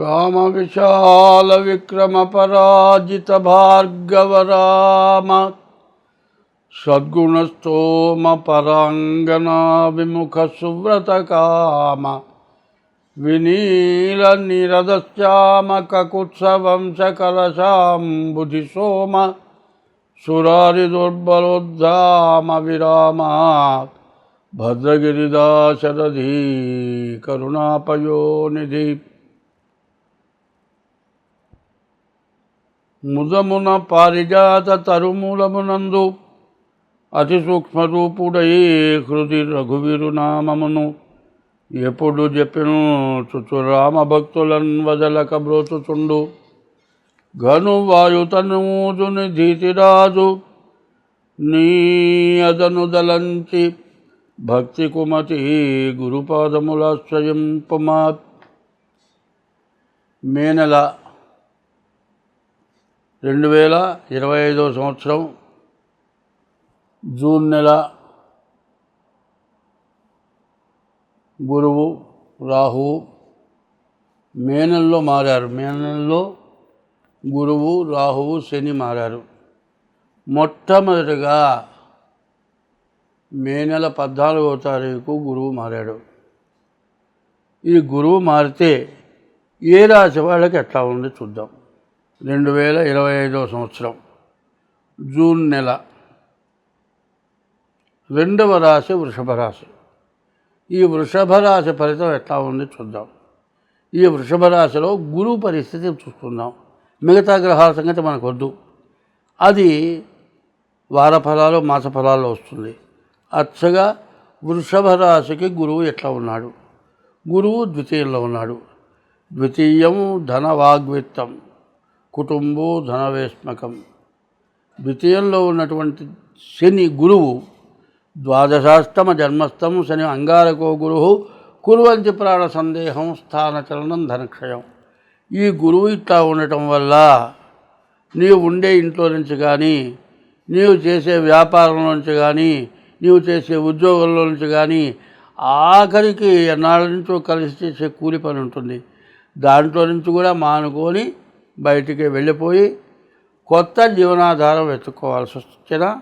रामविशालविक्रमपराजितभार्गवराम सद्गुणस्तोमपराङ्गनाविमुख सुव्रतकाम विनीलनीरदश्चामकुत्सवं सकलशाम्बुधि सोम सुरारिदुर्बलोद्धामविराम ముదమున పారిజాత తరుమూలమునందు అతి సూక్ష్మరూపుడై హృది రఘువీరు నామమును ఎప్పుడు చెప్పిను చుచురామ భక్తులను భక్తులన్ వదలక బ్రోచుచుండు ఘను వాయుతనూజుని ధీతిరాజు నీ అదను దలంచి భక్తి కుమతి గురుపాదముల మే మేనల రెండు వేల ఇరవై ఐదవ సంవత్సరం జూన్ నెల గురువు రాహువు మే నెలలో మారారు. మే నెలలో గురువు రాహువు శని మారారు. మొట్టమొదటిగా మే నెల పద్నాలుగవ తారీఖు గురువు మారాడు. ఈ గురువు మారితే ఏ రాశి వాళ్ళకి ఎట్లా ఉంది చూద్దాం. రెండు వేల ఇరవై ఐదవ సంవత్సరం జూన్ నెల. రెండవ రాశి వృషభ రాశి. ఈ వృషభ రాశి ఫలితం ఎట్లా ఉంది చూద్దాం. ఈ వృషభ రాశిలో గురువు పరిస్థితి చూసుకుందాం మిగతా గ్రహాల సంగతి మనకు వద్దు అది వార ఫలాలు మాస ఫలాల్లో వస్తుంది. అచ్చగా వృషభ రాశికి గురువు ఎట్లా ఉన్నాడు? గురువు ద్వితీయంలో ఉన్నాడు. ద్వితీయం ధన వాగ్విత్తం కుటుంబో ధనవేష్మకం. ద్వితీయంలో ఉన్నటువంటి శని గురువు ద్వాదశాష్టమ జన్మస్థం శని అంగారకో గురు కురువంతి ప్రాణ సందేహం స్థాన చలనం ధనక్షయం. ఈ గురువు ఇట్లా ఉండటం వల్ల నీవు ఉండే ఇంట్లో నుంచి కానీ నీవు చేసే వ్యాపారంలో నుంచి కానీ నీవు చేసే ఉద్యోగంలో నుంచి కానీ ఆఖరికి ఎన్నాళ్ళ నుంచో కలిసి చేసే కూలి పని ఉంటుంది. దాంట్లో నుంచి కూడా మానుకొని బయటికి వెళ్ళిపోయి కొత్త జీవనాధారం వెతుక్కోవాల్సి వచ్చిన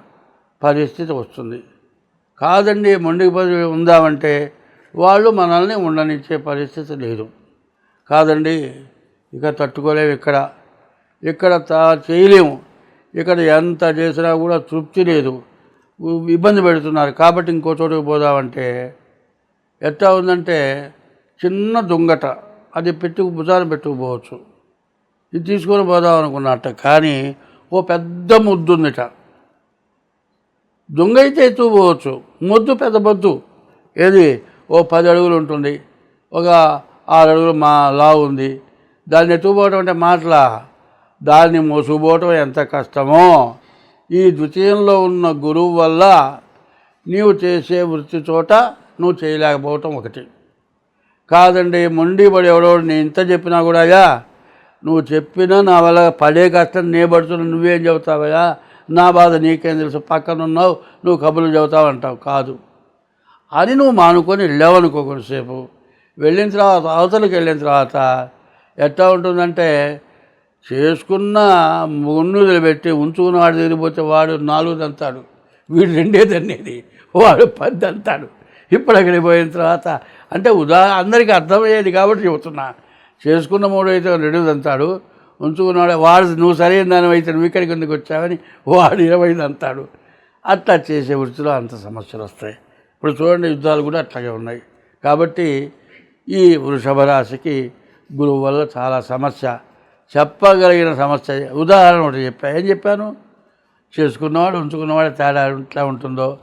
పరిస్థితి వస్తుంది. కాదండి మొండికి పదవి ఉందామంటే వాళ్ళు మనల్ని ఉండనిచ్చే పరిస్థితి లేదు. కాదండి ఇక తట్టుకోలేము ఇక్కడ. ఇక్కడ తా చేయలేము. ఇక్కడ ఎంత చేసినా కూడా తృప్తి లేదు. ఇబ్బంది పెడుతున్నారు. కాబట్టి ఇంకో చోటుకు పోదామంటే ఎట్లా ఉందంటే చిన్న దొంగట అది పెట్టుకు భుజాన పెట్టుకుపోవచ్చు ఇది తీసుకొని పోదాం అనుకున్నట్ట కానీ ఓ పెద్ద ముద్దు ఉందిట. దొంగ అయితే ఎత్తుకుపోవచ్చు ముద్దు పెద్ద మొద్దు. ఏది? ఓ పది అడుగులు ఉంటుంది. ఒక ఆరు అడుగులు మా లా ఉంది. దాన్ని ఎత్తుకుపోవటం అంటే మాటలా. దాన్ని మోసుకుపోవటం ఎంత కష్టమో. ఈ ద్వితీయంలో ఉన్న గురువు వల్ల నీవు చేసే వృత్తి చోట నువ్వు చేయలేకపోవటం ఒకటి. కాదండి మొండి పడి ఎవడో నేను ఇంత చెప్పినా కూడా నువ్వు చెప్పినా నా వల్ల పడే కష్టం నే పడుతున్నా నువ్వేం చెబుతావయ్యా? నా బాధ నీకేం తెలుసు? పక్కన ఉన్నావు నువ్వు కబుర్లు చెబుతావు అంటావు కాదు. అని నువ్వు మానుకొని వెళ్ళావనుకో కొంతసేపు. వెళ్ళిన తర్వాత అవతలకి వెళ్ళిన తర్వాత ఎట్లా ఉంటుందంటే చేసుకున్న మున్నులు పెట్టి ఉంచుకున్న వాడు తిరిగిపోతే వాడు నాలుగు దంతాడు వీడు రెండే తన్నేది. వాడు పది దంతాడు ఇప్పుడు అక్కడికి పోయిన తర్వాత అంటే ఉదా అందరికీ అర్థమయ్యేది కాబట్టి చెబుతున్నా. చేసుకున్న మూడైతే అయితే రెండు ఉంచుకున్నాడు వాడు నువ్వు సరైన దాని అయితే నువ్వు ఇక్కడికి ఎందుకు వచ్చావని వాడు ఇరవై అంటాడు అట్లా చేసే వృత్తిలో అంత సమస్యలు వస్తాయి. ఇప్పుడు చూడండి యుద్ధాలు కూడా అట్లాగే ఉన్నాయి. కాబట్టి ఈ వృషభ రాశికి గురువు వల్ల చాలా సమస్య. చెప్పగలిగిన సమస్య. ఉదాహరణ ఒకటి చెప్పా. ఏం చెప్పాను? చేసుకున్నవాడు ఉంచుకున్నవాడు తేడా ఎట్లా ఉంటుందో.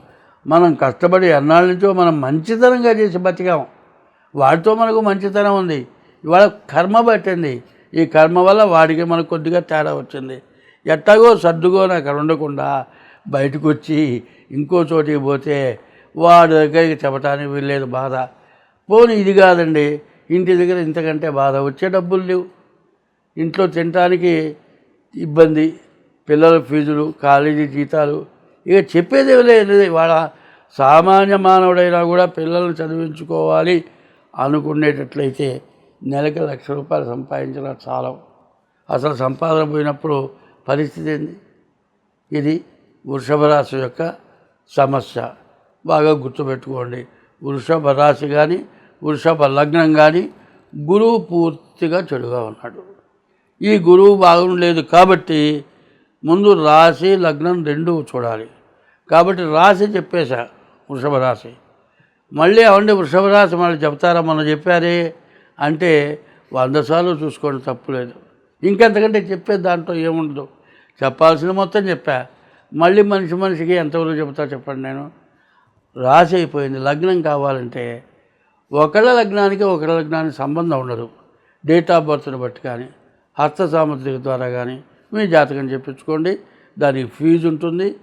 మనం కష్టపడి ఎన్నాళ్ళ నుంచో మనం మంచితనంగా చేసి బతికాం. వాడితో మనకు మంచితనం ఉంది. ఇవాళ కర్మ పట్టింది. ఈ కర్మ వల్ల వాడికి మనకు కొద్దిగా తేడా వచ్చింది. ఎట్టగో సర్దుగో అక్కడ ఉండకుండా బయటకు వచ్చి ఇంకో చోటికి పోతే వాడి దగ్గరికి చెప్పటానికి వీల్లేదు బాధ. పోనీ ఇది కాదండి ఇంటి దగ్గర ఇంతకంటే బాధ వచ్చే డబ్బులు లేవు. ఇంట్లో తినటానికి ఇబ్బంది పిల్లల ఫీజులు కాలేజీ జీతాలు. ఇక చెప్పేది లేదు. వాళ్ళ సామాన్య మానవుడైనా కూడా పిల్లల్ని చదివించుకోవాలి అనుకునేటట్లయితే నెలకి లక్ష రూపాయలు సంపాదించడం చాలా అసలు సంపాదన పోయినప్పుడు పరిస్థితి ఏంది? ఇది వృషభ రాశి యొక్క సమస్య. బాగా గుర్తుపెట్టుకోండి. వృషభ రాశి కానీ వృషభ లగ్నం కానీ గురువు పూర్తిగా చెడుగా ఉన్నాడు. ఈ గురువు బాగుండలేదు కాబట్టి ముందు రాశి లగ్నం రెండు చూడాలి. కాబట్టి రాశి చెప్పేశా వృషభ రాశి. మళ్ళీ అవండి వృషభ రాశి మళ్ళీ చెప్తారా? మనం చెప్పారే అంటే వంద సార్లు చూసుకోండి తప్పులేదు ఇంకెంతకంటే చెప్పే దాంట్లో ఏముండదు. చెప్పాల్సిన మొత్తం చెప్పా. మళ్ళీ మనిషి మనిషికి ఎంతవరకు చెబుతా చెప్పండి నేను. రాశి అయిపోయింది. లగ్నం కావాలంటే ఒకళ్ళ లగ్నానికి ఒకళ్ళ లగ్నానికి సంబంధం ఉండదు. డేట్ ఆఫ్ బర్త్ని బట్టి కానీ హస్త సామర్థ్యం ద్వారా కానీ మీ జాతకం చెప్పించుకోండి. దానికి ఫీజు ఉంటుంది.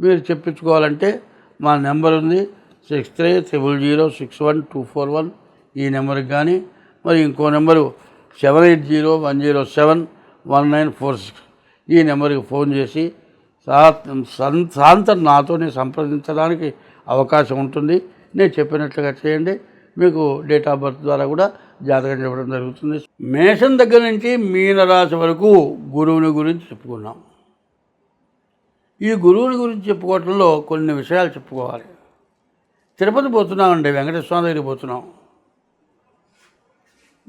మీరు చెప్పించుకోవాలంటే మా నెంబర్ ఉంది. Six three triple zero six one two four one ఈ నెంబర్కి కానీ మరి ఇంకో number seven eight zero one zero seven one nine four six. ఈ నెంబర్కి ఫోన్ చేసి సా- సాయంత్రం నాతోనే సంప్రదించడానికి అవకాశం ఉంటుంది. నేను చెప్పినట్లుగా చేయండి. మీకు డేట్ ఆఫ్ బర్త్ ద్వారా కూడా జాతకం చెప్పడం జరుగుతుంది. మేషం దగ్గర నుంచి మీనరాశి వరకు గురువుని గురించి చెప్పుకున్నాం. ఈ గురువుని గురించి చెప్పుకోవటంలో కొన్ని విషయాలు చెప్పుకోవాలి. తిరుపతి పోతున్నామండి వెంకటేశ్వర దగ్గరికి పోతున్నాం.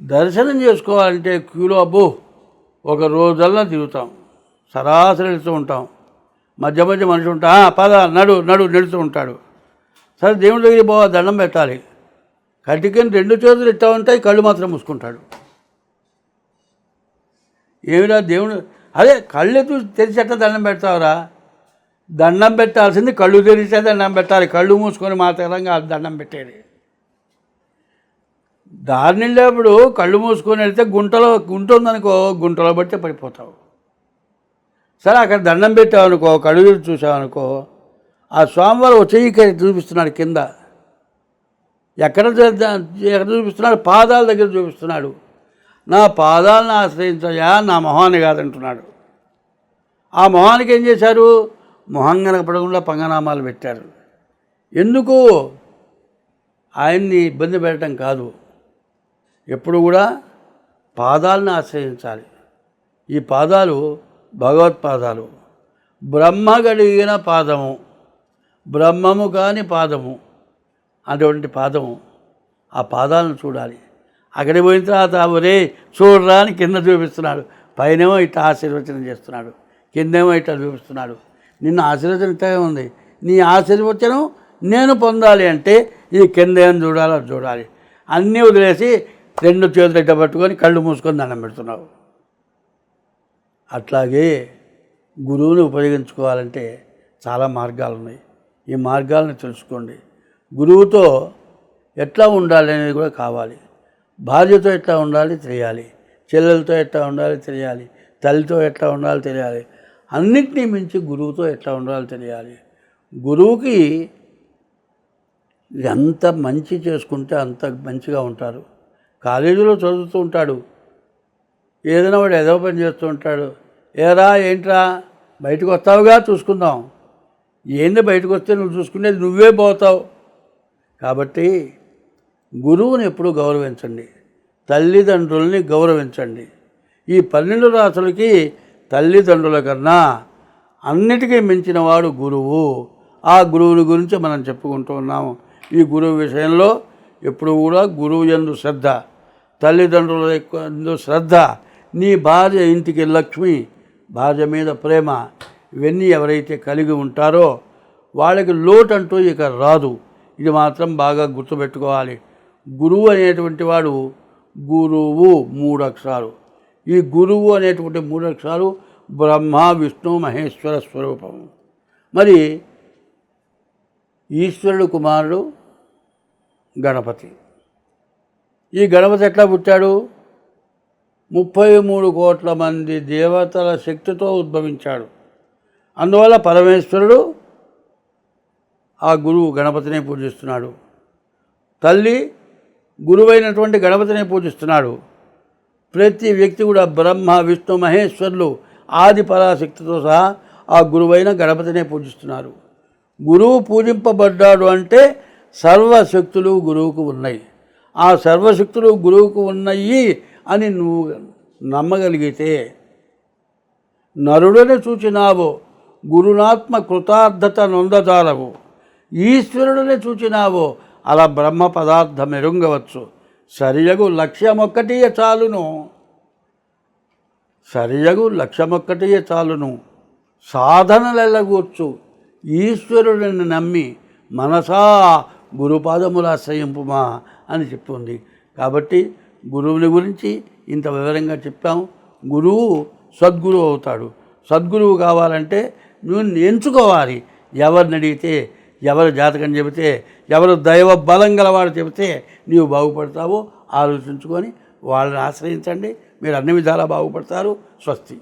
దర్శనం చేసుకోవాలంటే క్యూలో అబ్బో ఒక రోజల్లా తిరుగుతాం. సరాసరి వెళ్తూ ఉంటాం. మధ్య మధ్య మనిషి ఉంటా పద నడు నడు నెడుతూ ఉంటాడు. సరే దేవుడి దగ్గరికి పోవా దండం పెట్టాలి. కటికని రెండు చేతులు ఇట్టా ఉంటాయి కళ్ళు మాత్రం మూసుకుంటాడు. ఏమిరా దేవుడు? అదే కళ్ళు చూసి తెరిచేట దండం పెడతావురా? దండం పెట్టాల్సింది కళ్ళు తెరిచే దండం పెట్టాలి. కళ్ళు మూసుకొని మాత్రంగా దండం పెట్టేది. దారి వెళ్ళేప్పుడు కళ్ళు మూసుకొని వెళ్తే గుంటలో గుంట ఉందనుకో గుంటలో పడితే పడిపోతావు. సరే అక్కడ దండం పెట్టావనుకో కళ్ళు చూసావనుకో ఆ స్వామివారు వచ్చి చూపిస్తున్నాడు కింద. ఎక్కడ ఎక్కడ చూపిస్తున్నాడు? పాదాల దగ్గర చూపిస్తున్నాడు. నా పాదాలను ఆశ్రయించయా నా మొహాన్ని కాదంటున్నాడు. ఆ మొహానికి ఏం చేశారు? మొహం కనపడకుండా పంగనామాలు పెట్టారు. ఎందుకు? ఆయన్ని ఇబ్బంది పెట్టడం కాదు. ఎప్పుడు కూడా పాదాలను ఆశ్రయించాలి. ఈ పాదాలు భగవత్పాదాలు బ్రహ్మ గడిగిన పాదము. బ్రహ్మము కాని పాదము. అటువంటి పాదము. ఆ పాదాలను చూడాలి. అక్కడికి పోయిన తర్వాత ఒరే చూడరా అని కింద చూపిస్తున్నాడు. పైనేమో ఇట్లా ఆశీర్వచనం చేస్తున్నాడు. కిందేమో ఇట్లా చూపిస్తున్నాడు. నిన్ను ఆశీర్వచనం ఇట్లా ఉంది. నీ ఆశీర్వచనం నేను పొందాలి అంటే ఈ కింద ఏం చూడాలో చూడాలి. అన్నీ వదిలేసి రెండు చేతులు ఇట్ట పట్టుకొని కళ్ళు మూసుకొని దండం పెడుతున్నావు. అట్లాగే గురువుని ఉపయోగించుకోవాలంటే చాలా మార్గాలు ఉన్నాయి. ఈ మార్గాలను తెలుసుకోండి. గురువుతో ఎట్లా ఉండాలి అనేది కూడా కావాలి. భార్యతో ఎట్లా ఉండాలి తెలియాలి. చెల్లెలతో ఎట్లా ఉండాలి తెలియాలి. తల్లితో ఎట్లా ఉండాలి తెలియాలి. అన్నిటినీ మించి గురువుతో ఎట్లా ఉండాలి తెలియాలి. గురువుకి ఎంత మంచి చేసుకుంటే అంత మంచిగా ఉంటారు. కాలేజీలో చదువుతూ ఉంటాడు. ఏదైనా వాడు ఏదో పని చేస్తూ ఉంటాడు. ఏరా ఏంట్రా? బయటకు వస్తావుగా? చూసుకుందాం. ఏంది బయటకు వస్తే నువ్వు చూసుకునేది నువ్వే పోతావు. కాబట్టి గురువుని ఎప్పుడూ గౌరవించండి. తల్లిదండ్రుల్ని గౌరవించండి. ఈ పన్నెండు రాసులకి తల్లిదండ్రుల కన్నా అన్నిటికీ మించిన వాడు గురువు. ఆ గురువుని గురించి మనం చెప్పుకుంటూ ఉన్నాము. ఈ గురువు విషయంలో ఎప్పుడు కూడా గురువు ఎందు శ్రద్ధ తల్లిదండ్రుల ఎందు శ్రద్ధ నీ భార్య ఇంటికి లక్ష్మి భార్య మీద ప్రేమ ఇవన్నీ ఎవరైతే కలిగి ఉంటారో వాళ్ళకి లోటు అంటూ ఇక రాదు. ఇది మాత్రం బాగా గుర్తుపెట్టుకోవాలి. గురువు అనేటువంటి వాడు గురువు మూడు అక్షరాలు ఈ గురువు అనేటువంటి మూడు అక్షరాలు బ్రహ్మ విష్ణు మహేశ్వర స్వరూపం. మరి ఈశ్వరుడు కుమారుడు గణపతి. ఈ గణపతి ఎట్లా పుట్టాడు? ముప్పై మూడు కోట్ల మంది దేవతల శక్తితో ఉద్భవించాడు. అందువల్ల పరమేశ్వరుడు ఆ గురువు గణపతిని పూజిస్తున్నాడు. తల్లి గురువైనటువంటి గణపతిని పూజిస్తున్నాడు. ప్రతి వ్యక్తి కూడా బ్రహ్మ విష్ణు మహేశ్వరులు ఆది పరాశక్తితో సహా ఆ గురువైన గణపతినే పూజిస్తున్నారు. గురువు పూజింపబడ్డాడు అంటే సర్వశక్తులు గురువుకు ఉన్నాయి. ఆ సర్వశక్తులు గురువుకు ఉన్నాయి అని నువ్వు నమ్మగలిగితే నరుడని చూచినావు గురునాత్మ కృతార్థత నొందజాలవు. ఈశ్వరుడని చూచినావో అలా బ్రహ్మ పదార్థం ఎరుంగవచ్చు. సరియగు లక్ష్యమొక్కటియే చాలును. సరియగు లక్ష్యమొక్కటియే చాలును. సాధనలెల్లగూర్చు. ఈశ్వరుడిని నమ్మి మనసా గురుపాదముల ఆశ్రయింపుమా అని చెప్తుంది. కాబట్టి గురువుని గురించి ఇంత వివరంగా చెప్పాం. గురువు సద్గురువు అవుతాడు. సద్గురువు కావాలంటే నువ్వు ఎంచుకోవాలి. ఎవరిని అడిగితే ఎవరు జాతకం చెబితే ఎవరు దైవ బలం గలవాడు చెబితే నీవు బాగుపడతావో ఆలోచించుకొని వాళ్ళని ఆశ్రయించండి. మీరు అన్ని విధాలా బాగుపడతారు. స్వస్తి.